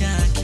maisha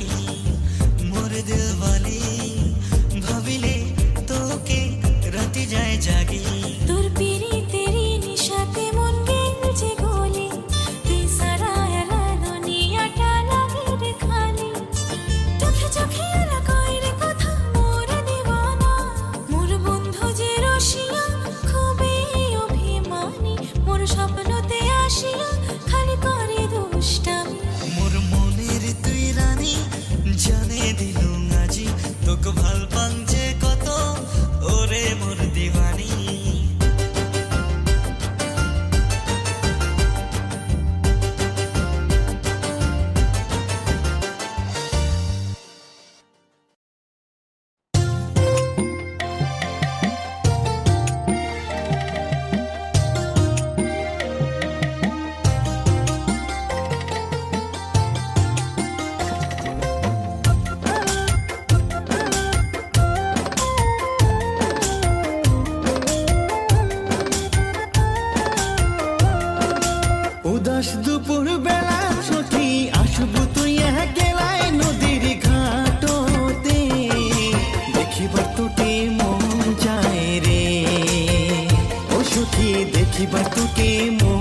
हिबतु के मो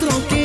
তোকে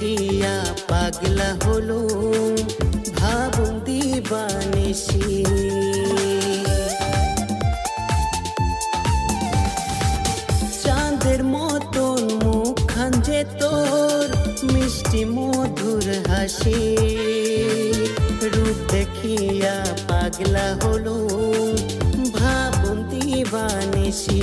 দেখিয়া পাগলা হলো চাঁদের মতন মুখান যে তোর, মিষ্টি মধুর হাসি। রূপ দেখিয়া পাগলা হলো ভাবুন দিবানিসি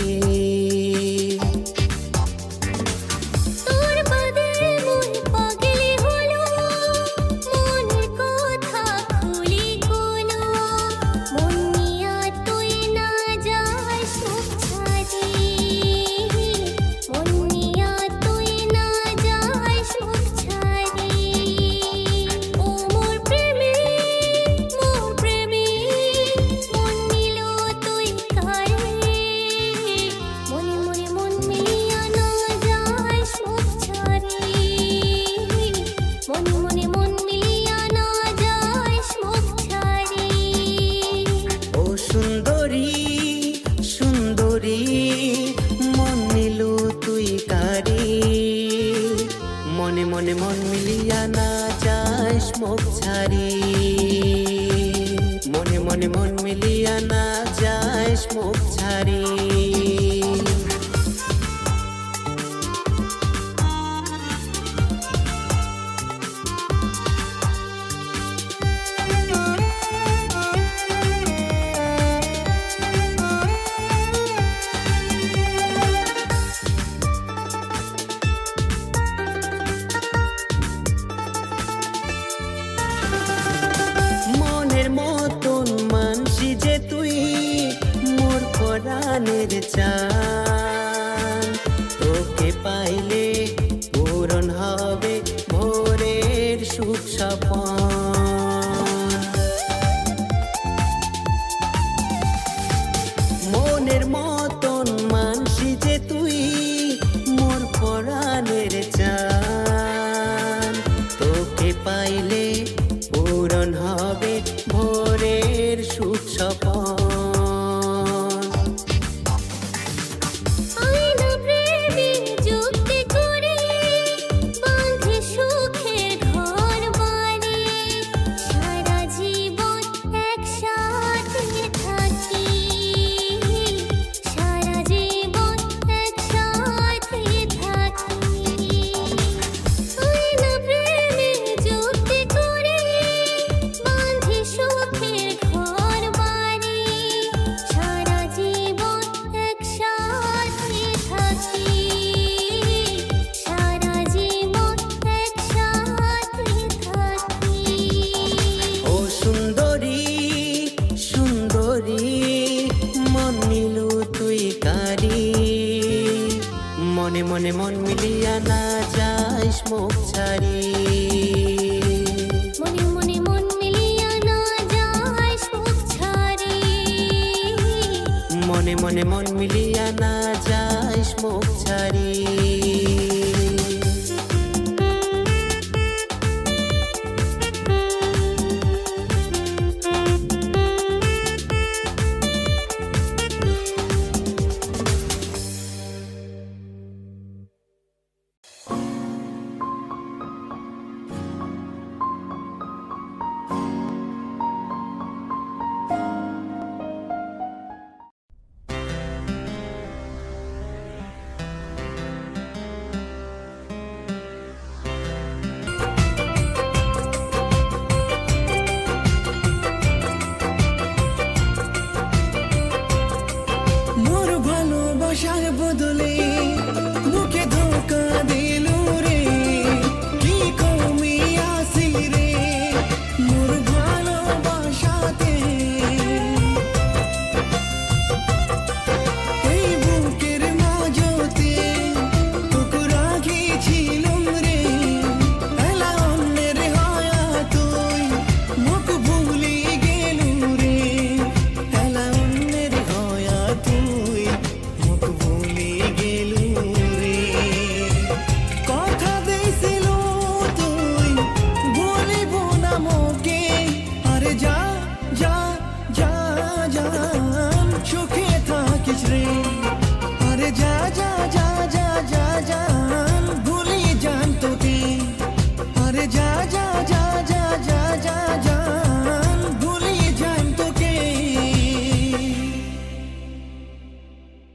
মনে মনে মন মিলিয়া না যাইস মুখ ছাড়ি।